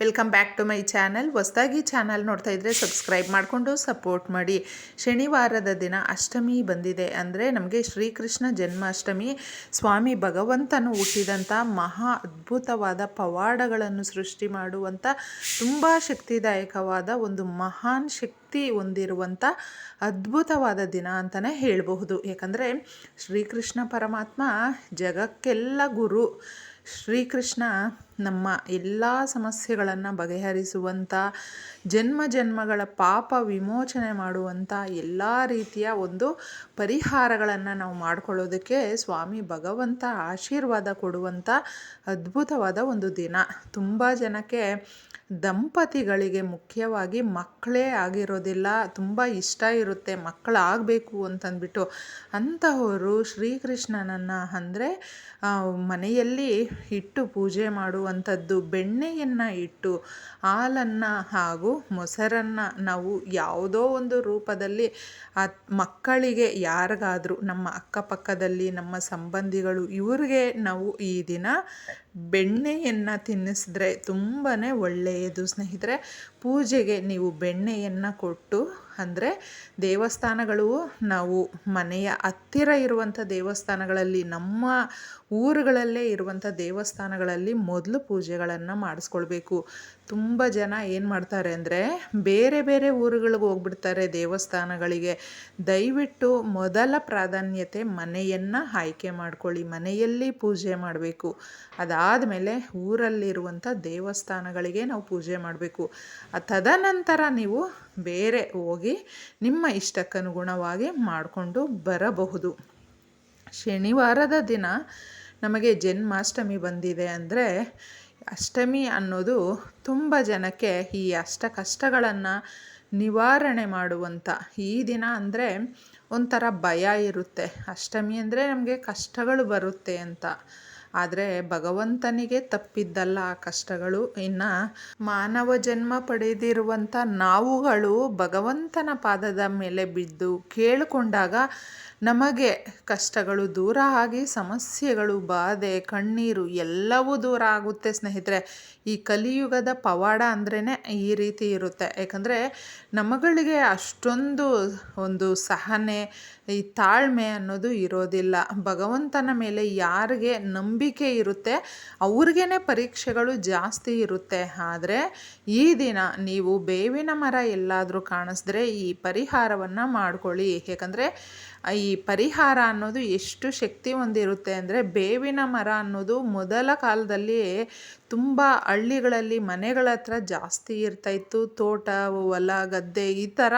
Welcome back to my channel ಹೊಸದಾಗಿ channel ನೋಡ್ತಾ ಇದ್ದರೆ ಸಬ್ಸ್ಕ್ರೈಬ್ ಮಾಡಿಕೊಂಡು ಸಪೋರ್ಟ್ ಮಾಡಿ. ಶನಿವಾರದ ದಿನ ಅಷ್ಟಮಿ ಬಂದಿದೆ ಅಂದರೆ ನಮಗೆ ಶ್ರೀಕೃಷ್ಣ ಜನ್ಮಾಷ್ಟಮಿ, ಸ್ವಾಮಿ ಭಗವಂತನು ಹುಟ್ಟಿದಂಥ ಮಹಾ ಅದ್ಭುತವಾದ ಪವಾಡಗಳನ್ನು ಸೃಷ್ಟಿ ಮಾಡುವಂಥ ತುಂಬ ಶಕ್ತಿದಾಯಕವಾದ ಒಂದು ಮಹಾನ್ ಶಕ್ತಿ ಹೊಂದಿರುವಂಥ ಅದ್ಭುತವಾದ ದಿನ ಅಂತಲೇ ಹೇಳಬಹುದು. ಯಾಕಂದರೆ ಶ್ರೀಕೃಷ್ಣ ಪರಮಾತ್ಮ ಜಗಕ್ಕೆಲ್ಲ ಗುರು. ಶ್ರೀಕೃಷ್ಣ ನಮ್ಮ ಎಲ್ಲ ಸಮಸ್ಯೆಗಳನ್ನು ಬಗೆಹರಿಸುವಂಥ ಜನ್ಮ ಜನ್ಮಗಳ ಪಾಪ ವಿಮೋಚನೆ ಮಾಡುವಂಥ ಎಲ್ಲ ರೀತಿಯ ಒಂದು ಪರಿಹಾರಗಳನ್ನು ನಾವು ಮಾಡಿಕೊಳ್ಳೋದಕ್ಕೆ ಸ್ವಾಮಿ ಭಗವಂತ ಆಶೀರ್ವಾದ ಕೊಡುವಂಥ ಅದ್ಭುತವಾದ ಒಂದು ದಿನ. ತುಂಬ ಜನಕ್ಕೆ ದಂಪತಿಗಳಿಗೆ ಮುಖ್ಯವಾಗಿ ಮಕ್ಕಳೇ ಆಗಿರೋದಿಲ್ಲ, ತುಂಬ ಇಷ್ಟ ಇರುತ್ತೆ, ಮಕ್ಕಳಾಗಬೇಕು ಅಂತಂದ್ಬಿಟ್ಟು ಅಂತಹವರು ಶ್ರೀಕೃಷ್ಣನನ್ನು ಅಂದರೆ ಮನೆಯಲ್ಲಿ ಇಟ್ಟು ಪೂಜೆ ಮಾಡುವಂಥದ್ದು ಬೆಣ್ಣೆಯನ್ನು ಇಟ್ಟು ಹಾಲನ್ನು ಹಾಗೂ ಮೊಸರನ್ನು ನಾವು ಯಾವುದೋ ಒಂದು ರೂಪದಲ್ಲಿ ಆ ಮಕ್ಕಳಿಗೆ ಯಾರಿಗಾದರೂ ನಮ್ಮ ಅಕ್ಕಪಕ್ಕದಲ್ಲಿ ನಮ್ಮ ಸಂಬಂಧಿಗಳು ಇವ್ರಿಗೆ ನಾವು ಈ ದಿನ ಬೆಣ್ಣೆಯನ್ನು ತಿನ್ನಿಸಿದ್ರೆ ತುಂಬಾ ಒಳ್ಳೆಯದು, ಸ್ನೇಹಿತರೆ. ಪೂಜೆಗೆ ನೀವು ಬೆಣ್ಣೆಯನ್ನು ಕೊಟ್ಟು, ಅಂದರೆ ದೇವಸ್ಥಾನಗಳು, ನಾವು ಮನೆಯ ಹತ್ತಿರ ಇರುವಂಥ ದೇವಸ್ಥಾನಗಳಲ್ಲಿ, ನಮ್ಮ ಊರುಗಳಲ್ಲೇ ಇರುವಂಥ ದೇವಸ್ಥಾನಗಳಲ್ಲಿ ಮೊದಲು ಪೂಜೆಗಳನ್ನು ಮಾಡಿಸ್ಕೊಳ್ಬೇಕು. ತುಂಬ ಜನ ಏನು ಮಾಡ್ತಾರೆ ಅಂದರೆ, ಬೇರೆ ಬೇರೆ ಊರುಗಳಿಗೆ ಹೋಗ್ಬಿಡ್ತಾರೆ ದೇವಸ್ಥಾನಗಳಿಗೆ. ದಯವಿಟ್ಟು ಮೊದಲ ಪ್ರಾಧಾನ್ಯತೆ ಮನೆಯನ್ನು ಆಯ್ಕೆ ಮಾಡ್ಕೊಳ್ಳಿ, ಮನೆಯಲ್ಲಿ ಪೂಜೆ ಮಾಡಬೇಕು. ಅದಾದಮೇಲೆ ಊರಲ್ಲಿರುವಂಥ ದೇವಸ್ಥಾನಗಳಿಗೆ ನಾವು ಪೂಜೆ ಮಾಡಬೇಕು. ತದನಂತರ ನೀವು ಬೇರೆ ಹೋಗಿ ನಿಮ್ಮ ಇಷ್ಟಕ್ಕನುಗುಣವಾಗಿ ಮಾಡಿಕೊಂಡು ಬರಬಹುದು. ಶನಿವಾರದ ದಿನ ನಮಗೆ ಜನ್ಮಾಷ್ಟಮಿ ಬಂದಿದೆ ಅಂದರೆ ಅಷ್ಟಮಿ ಅನ್ನೋದು ತುಂಬ ಜನಕ್ಕೆ ಈ ಅಷ್ಟ ಕಷ್ಟಗಳನ್ನು ನಿವಾರಣೆ ಮಾಡುವಂಥ ಈ ದಿನ ಅಂದರೆ ಒಂಥರ ಭಯ ಇರುತ್ತೆ. ಅಷ್ಟಮಿ ಅಂದರೆ ನಮಗೆ ಕಷ್ಟಗಳು ಬರುತ್ತೆ ಅಂತ. ಆದರೆ ಭಗವಂತನಿಗೆ ತಪ್ಪಿದ್ದಲ್ಲ ಆ ಕಷ್ಟಗಳು. ಇನ್ನು ಮಾನವ ಜನ್ಮ ಪಡೆದಿರುವಂಥ ನಾವುಗಳು ಭಗವಂತನ ಪಾದದ ಮೇಲೆ ಬಿದ್ದು ಕೇಳಿಕೊಂಡಾಗ ನಮಗೆ ಕಷ್ಟಗಳು ದೂರ ಆಗಿ ಸಮಸ್ಯೆಗಳು ಬಾಧೆ, ಕಣ್ಣೀರು ಎಲ್ಲವೂ ದೂರ ಆಗುತ್ತೆ ಸ್ನೇಹಿತರೆ. ಈ ಕಲಿಯುಗದ ಪವಾಡ ಅಂದ್ರೇ ಈ ರೀತಿ ಇರುತ್ತೆ. ಯಾಕಂದರೆ ನಮಗಳಿಗೆ ಅಷ್ಟೊಂದು ಒಂದು ಸಹನೆ, ಈ ತಾಳ್ಮೆ ಅನ್ನೋದು ಇರೋದಿಲ್ಲ. ಭಗವಂತನ ಮೇಲೆ ಯಾರಿಗೆ ನಂಬಿಕೆ ಇರುತ್ತೆ ಅವ್ರಿಗೇ ಪರೀಕ್ಷೆಗಳು ಜಾಸ್ತಿ ಇರುತ್ತೆ. ಆದರೆ ಈ ದಿನ ನೀವು ಬೇವಿನ ಮರ ಎಲ್ಲಾದರೂ ಕಾಣಿಸಿದ್ರೆ ಈ ಪರಿಹಾರವನ್ನು ಮಾಡ್ಕೊಳ್ಳಿ. ಏಕೆಂದರೆ ಈ ಪರಿಹಾರ ಅನ್ನೋದು ಎಷ್ಟು ಶಕ್ತಿ ಹೊಂದಿರುತ್ತೆ ಅಂದರೆ ಬೇವಿನ ಮರ ಅನ್ನೋದು ಮೊದಲ ಕಾಲದಲ್ಲಿ ತುಂಬ ಹಳ್ಳಿಗಳಲ್ಲಿ ಮನೆಗಳ ಹತ್ರ ಜಾಸ್ತಿ ಇರ್ತಾಯಿತ್ತು ತೋಟ, ಹೊಲ, ಗದ್ದೆ ಈ ಥರ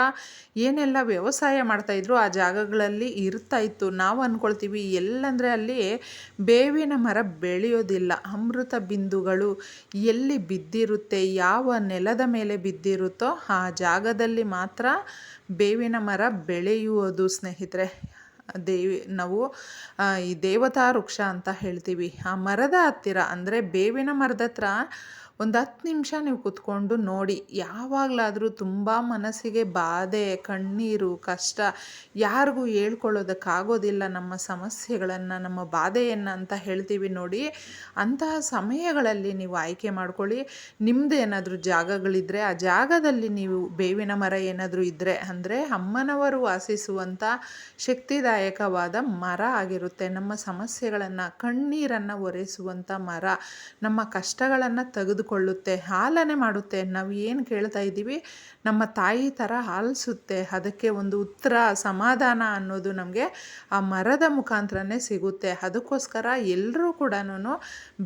ಏನೆಲ್ಲ ವ್ಯವಸಾಯ ಮಾಡ್ತಾಯಿದ್ರು ಆ ಜಾಗಗಳಲ್ಲಿ ಇರ್ತಾಯಿತ್ತು ನಾವು ಅಂದ್ಕೊಳ್ತೀವಿ ಎಲ್ಲಂದರೆ ಅಲ್ಲಿ ಬೇವಿನ ಮರ ಬೆಳೆಯೋದಿಲ್ಲ. ಅಮೃತ ಬಿಂದುಗಳು ಎಲ್ಲಿ ಬಿದ್ದಿರುತ್ತೆ, ಯಾವ ನೆಲದ ಮೇಲೆ ಬಿದ್ದಿರುತ್ತೋ ಆ ಜಾಗದಲ್ಲಿ ಮಾತ್ರ ಬೇವಿನ ಮರ ಬೆಳೆಯುವುದು. ಸ್ನೇಹಿತರೆ, ದೇವಿ, ನಾವು ಈ ದೇವತಾ ವೃಕ್ಷ ಅಂತ ಹೇಳ್ತೀವಿ. ಆ ಮರದ ಹತ್ತಿರ ಅಂದರೆ ಬೇವಿನ ಮರದ ಹತ್ರ ಒಂದು ಹತ್ತು ನಿಮಿಷ ನೀವು ಕುತ್ಕೊಂಡು ನೋಡಿ, ಯಾವಾಗಲಾದರೂ ತುಂಬ ಮನಸ್ಸಿಗೆ ಬಾಧೆ, ಕಣ್ಣೀರು, ಕಷ್ಟ, ಯಾರಿಗೂ ಹೇಳ್ಕೊಳ್ಳೋದಕ್ಕಾಗೋದಿಲ್ಲ ನಮ್ಮ ಸಮಸ್ಯೆಗಳನ್ನು, ನಮ್ಮ ಬಾಧೆಯನ್ನು ಅಂತ ಹೇಳ್ತೀವಿ ನೋಡಿ, ಅಂತಹ ಸಮಯಗಳಲ್ಲಿ ನೀವು ಆಯ್ಕೆ ಮಾಡ್ಕೊಳ್ಳಿ. ನಿಮ್ಮದು ಏನಾದರೂ ಜಾಗಗಳಿದ್ದರೆ ಆ ಜಾಗದಲ್ಲಿ ನೀವು ಬೇವಿನ ಮರ ಏನಾದರೂ ಇದ್ದರೆ ಅಂದರೆ ಅಮ್ಮನವರು ವಾಸಿಸುವಂಥ ಶಕ್ತಿದಾಯಕವಾದ ಮರ ಆಗಿರುತ್ತೆ. ನಮ್ಮ ಸಮಸ್ಯೆಗಳನ್ನು, ಕಣ್ಣೀರನ್ನು ಒರೆಸುವಂಥ ಮರ, ನಮ್ಮ ಕಷ್ಟಗಳನ್ನು ತೆಗೆದುಕೊಂಡು ಕೊಳ್ಳುತ್ತೆ ಹಾಲನೆ ಮಾಡುತ್ತೆ. ನಾವು ಏನು ಕೇಳ್ತಾ ಇದ್ದೀವಿ, ನಮ್ಮ ತಾಯಿ ಥರ ಹಾಲಿಸುತ್ತೆ. ಅದಕ್ಕೆ ಒಂದು ಉತ್ತರ, ಸಮಾಧಾನ ಅನ್ನೋದು ನಮಗೆ ಆ ಮರದ ಮುಖಾಂತರನೇ ಸಿಗುತ್ತೆ. ಅದಕ್ಕೋಸ್ಕರ ಎಲ್ಲರೂ ಕೂಡ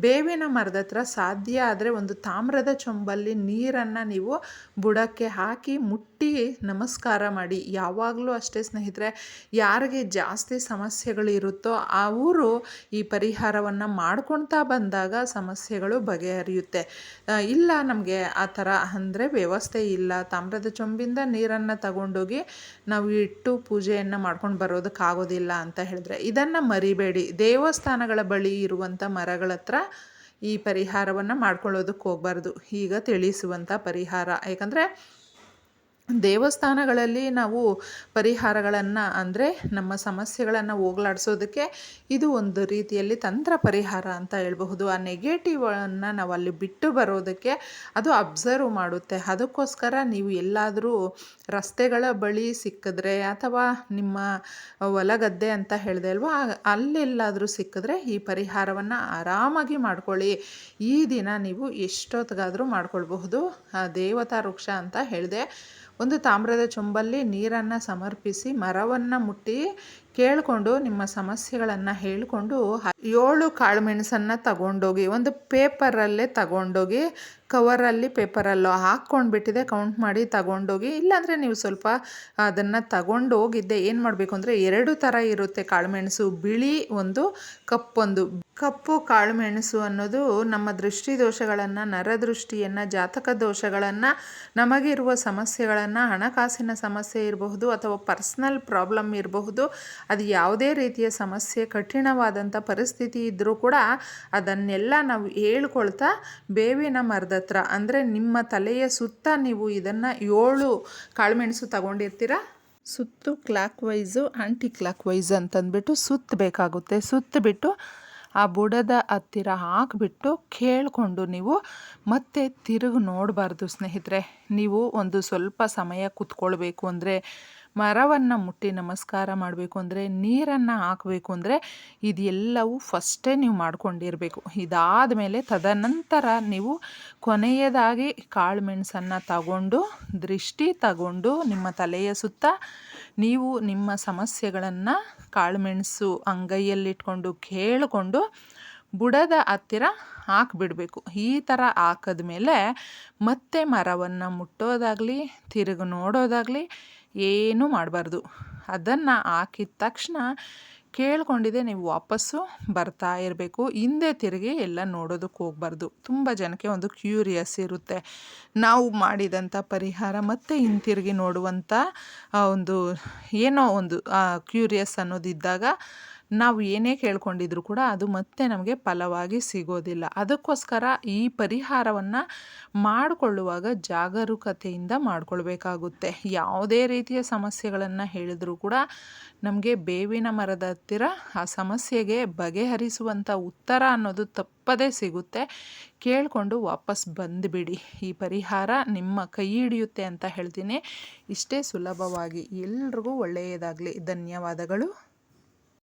ಬೇವಿನ ಮರದ ಹತ್ರ ಸಾಧ್ಯ ಆದರೆ ಒಂದು ತಾಮ್ರದ ಚೊಂಬಲ್ಲಿ ನೀರನ್ನು ನೀವು ಬುಡಕ್ಕೆ ಹಾಕಿ ಮುಟ್ಟಿ ನಮಸ್ಕಾರ ಮಾಡಿ. ಯಾವಾಗಲೂ ಅಷ್ಟೇ ಸ್ನೇಹಿತರೆ, ಯಾರಿಗೆ ಜಾಸ್ತಿ ಸಮಸ್ಯೆಗಳಿರುತ್ತೋ ಅವರು ಈ ಪರಿಹಾರವನ್ನು ಮಾಡ್ಕೊಳ್ತಾ ಬಂದಾಗ ಸಮಸ್ಯೆಗಳು ಬಗೆಹರಿಯುತ್ತೆ. ಇಲ್ಲ ನಮಗೆ ಆ ಥರ ಅಂದರೆ ವ್ಯವಸ್ಥೆ ಇಲ್ಲ. ತಾಮ್ರದ ಚೊಂಬಿಂದ ನೀರನ್ನು ತಗೊಂಡೋಗಿ ನಾವು ಇಟ್ಟು ಪೂಜೆಯನ್ನು ಮಾಡ್ಕೊಂಡು ಬರೋದಕ್ಕಾಗೋದಿಲ್ಲ ಅಂತ ಹೇಳಿದ್ರೆ ಇದನ್ನು ಮರಿಬೇಡಿ. ದೇವಸ್ಥಾನಗಳ ಬಳಿ ಇರುವಂಥ ಮರಗಳ ಹತ್ರ ಈ ಪರಿಹಾರವನ್ನು ಮಾಡ್ಕೊಳ್ಳೋದಕ್ಕೆ ಹೋಗಬಾರ್ದು. ಈಗ ತಿಳಿಸುವಂಥ ಪರಿಹಾರ. ಯಾಕಂದರೆ ದೇವಸ್ಥಾನಗಳಲ್ಲಿ ನಾವು ಪರಿಹಾರಗಳನ್ನು ಅಂದರೆ ನಮ್ಮ ಸಮಸ್ಯೆಗಳನ್ನು ಹೋಗಲಾಡಿಸೋದಕ್ಕೆ ಇದು ಒಂದು ರೀತಿಯಲ್ಲಿ ತಂತ್ರ ಪರಿಹಾರ ಅಂತ ಹೇಳಬಹುದು. ಆ ನೆಗೆಟಿವನ್ನು ನಾವು ಅಲ್ಲಿ ಬಿಟ್ಟು ಬರೋದಕ್ಕೆ ಅದು ಅಬ್ಸರ್ವ್ ಮಾಡುತ್ತೆ. ಅದಕ್ಕೋಸ್ಕರ ನೀವು ಎಲ್ಲಾದರೂ ರಸ್ತೆಗಳ ಬಳಿ ಸಿಕ್ಕಿದ್ರೆ ಅಥವಾ ನಿಮ್ಮ ಹೊಲಗದ್ದೆ ಅಂತ ಹೇಳಿದೆ ಅಲ್ವಾ, ಅಲ್ಲೆಲ್ಲಾದರೂ ಸಿಕ್ಕಿದ್ರೆ ಈ ಪರಿಹಾರವನ್ನು ಆರಾಮಾಗಿ ಮಾಡ್ಕೊಳ್ಳಿ. ಈ ದಿನ ನೀವು ಎಷ್ಟೊತ್ತಿಗಾದರೂ ಮಾಡ್ಕೊಳ್ಬಹುದು. ದೇವತಾ ವೃಕ್ಷ ಅಂತ ಹೇಳಿದೆ ಒಂದು ತಾಮ್ರದ ಚೊಂಬಲ್ಲಿ ನೀರನ್ನು ಸಮರ್ಪಿಸಿ ಮರವನ್ನು ಮುಟ್ಟಿ ಕೇಳಿಕೊಂಡು ನಿಮ್ಮ ಸಮಸ್ಯೆಗಳನ್ನು ಹೇಳಿಕೊಂಡು ಏಳು ಕಾಳುಮೆಣಸನ್ನು ತಗೊಂಡೋಗಿ, ಒಂದು ಪೇಪರಲ್ಲೇ ತಗೊಂಡೋಗಿ, ಕವರಲ್ಲಿ ಪೇಪರಲ್ಲೋ ಹಾಕ್ಕೊಂಡ್ಬಿಟ್ಟಿದೆ ಕೌಂಟ್ ಮಾಡಿ ತಗೊಂಡೋಗಿ, ಇಲ್ಲಾಂದರೆ ನೀವು ಸ್ವಲ್ಪ ಅದನ್ನು ತಗೊಂಡೋಗಿದ್ದೆ, ಏನು ಮಾಡಬೇಕು ಅಂದರೆ ಎರಡು ಥರ ಇರುತ್ತೆ ಕಾಳುಮೆಣಸು ಬಿಳಿ ಒಂದು ಕಪ್ಪೊಂದು ಕಪ್ಪು ಕಾಳುಮೆಣಸು ಅನ್ನೋದು ನಮ್ಮ ದೃಷ್ಟಿ ದೋಷಗಳನ್ನು ನರದೃಷ್ಟಿಯನ್ನು ಜಾತಕ ದೋಷಗಳನ್ನು, ನಮಗಿರುವ ಸಮಸ್ಯೆಗಳನ್ನು, ಹಣಕಾಸಿನ ಸಮಸ್ಯೆ ಇರಬಹುದು ಅಥವಾ ಪರ್ಸ್ನಲ್ ಪ್ರಾಬ್ಲಮ್ ಇರಬಹುದು ಅದು ಯಾವುದೇ ರೀತಿಯ ಸಮಸ್ಯೆ, ಕಠಿಣವಾದಂಥ ಪರಿಸ್ಥಿತಿ ಇದ್ದರೂ ಕೂಡ ಅದನ್ನೆಲ್ಲ ನಾವು ಹೇಳ್ಕೊಳ್ತಾ ಬೇವಿನ ಮರದ ಹತ್ರ ಅಂದರೆ ನಿಮ್ಮ ತಲೆಯ ಸುತ್ತ ನೀವು ಇದನ್ನು ಏಳು ಕಾಳುಮೆಣಸು ತಗೊಂಡಿರ್ತೀರ? ಸುತ್ತು clockwise anticlockwise ಅಂತಂದ್ಬಿಟ್ಟು ಸುತ್ತಬೇಕಾಗುತ್ತೆ ಸುತ್ತಬಿಟ್ಟು ಆ ಬುಡದ ಹತ್ತಿರ ಹಾಕಿಬಿಟ್ಟು ಕೇಳಿಕೊಂಡು ನೀವು ಮತ್ತೆ ತಿರುಗಿ ನೋಡಬಾರ್ದು ಸ್ನೇಹಿತರೆ. ನೀವು ಒಂದು ಸ್ವಲ್ಪ ಸಮಯ ಕುತ್ಕೊಳ್ಬೇಕು ಅಂದರೆ ಮರವನ್ನು ಮುಟ್ಟಿ ನಮಸ್ಕಾರ ಮಾಡಬೇಕು ಅಂದರೆ, ನೀರನ್ನು ಹಾಕಬೇಕು ಅಂದರೆ ಇದೆಲ್ಲವೂ ಫಸ್ಟೇ ನೀವು ಮಾಡ್ಕೊಂಡಿರಬೇಕು. ಇದಾದ ಮೇಲೆ ತದನಂತರ ನೀವು ಕೊನೆಯದಾಗಿ ಕಾಳು ಮೆಣಸನ್ನು ತಗೊಂಡು, ದೃಷ್ಟಿ ತಗೊಂಡು ನಿಮ್ಮ ತಲೆಯ ಸುತ್ತ ನೀವು ನಿಮ್ಮ ಸಮಸ್ಯೆಗಳನ್ನು ಕಾಳುಮೆಣಸು ಅಂಗೈಯಲ್ಲಿಟ್ಕೊಂಡು ಕೇಳಿಕೊಂಡು ಬುಡದ ಹತ್ತಿರ ಹಾಕಿಬಿಡಬೇಕು. ಈ ಥರ ಹಾಕಿದ್ಮೇಲೆ ಮತ್ತೆ ಮರವನ್ನು ಮುಟ್ಟೋದಾಗಲಿ, ತಿರುಗಿ ನೋಡೋದಾಗಲಿ ಏನೂ ಮಾಡಬಾರ್ದು. ಅದನ್ನು ಹಾಕಿದ ತಕ್ಷಣ ಕೇಳ್ಕೊಂಡಿದೆ ನೀವು ವಾಪಸ್ಸು ಬರ್ತಾ ಇರಬೇಕು. ಹಿಂದೆ ತಿರುಗಿ ಎಲ್ಲ ನೋಡೋದಕ್ಕೆ ಹೋಗ್ಬಾರ್ದು. ತುಂಬ ಜನಕ್ಕೆ ಒಂದು ಕ್ಯೂರಿಯಸ್ ಇರುತ್ತೆ. ನಾವು ಮಾಡಿದಂಥ ಪರಿಹಾರ ಮತ್ತೆ ಹಿಂತಿರುಗಿ ನೋಡುವಂಥ ಒಂದು ಏನೋ ಒಂದು ಕ್ಯೂರಿಯಸ್ ಅನ್ನೋದಿದ್ದಾಗ ನಾವು ಏನೇ ಕೇಳ್ಕೊಂಡಿದ್ರು ಕೂಡ ಅದು ಮತ್ತೆ ನಮಗೆ ಫಲವಾಗಿ ಸಿಗೋದಿಲ್ಲ. ಅದಕ್ಕೋಸ್ಕರ ಈ ಪರಿಹಾರವನ್ನು ಮಾಡಿಕೊಳ್ಳುವಾಗ ಜಾಗರೂಕತೆಯಿಂದ ಮಾಡಿಕೊಳ್ಬೇಕಾಗುತ್ತೆ. ಯಾವುದೇ ರೀತಿಯ ಸಮಸ್ಯೆಗಳನ್ನು ಹೇಳಿದರೂ ಕೂಡ ನಮಗೆ ಬೇವಿನ ಮರದ ಹತ್ತಿರ ಆ ಸಮಸ್ಯೆಗೆ ಬಗೆಹರಿಸುವಂಥ ಉತ್ತರ ಅನ್ನೋದು ತಪ್ಪದೇ ಸಿಗುತ್ತೆ. ಕೇಳಿಕೊಂಡು ವಾಪಸ್ ಬಂದುಬಿಡಿ. ಈ ಪರಿಹಾರ ನಿಮ್ಮ ಕೈ ಹಿಡಿಯುತ್ತೆ ಅಂತ ಹೇಳ್ತೀನಿ. ಇಷ್ಟೇ ಸುಲಭವಾಗಿ. ಎಲ್ರಿಗೂ ಒಳ್ಳೆಯದಾಗಲಿ. ಧನ್ಯವಾದಗಳು.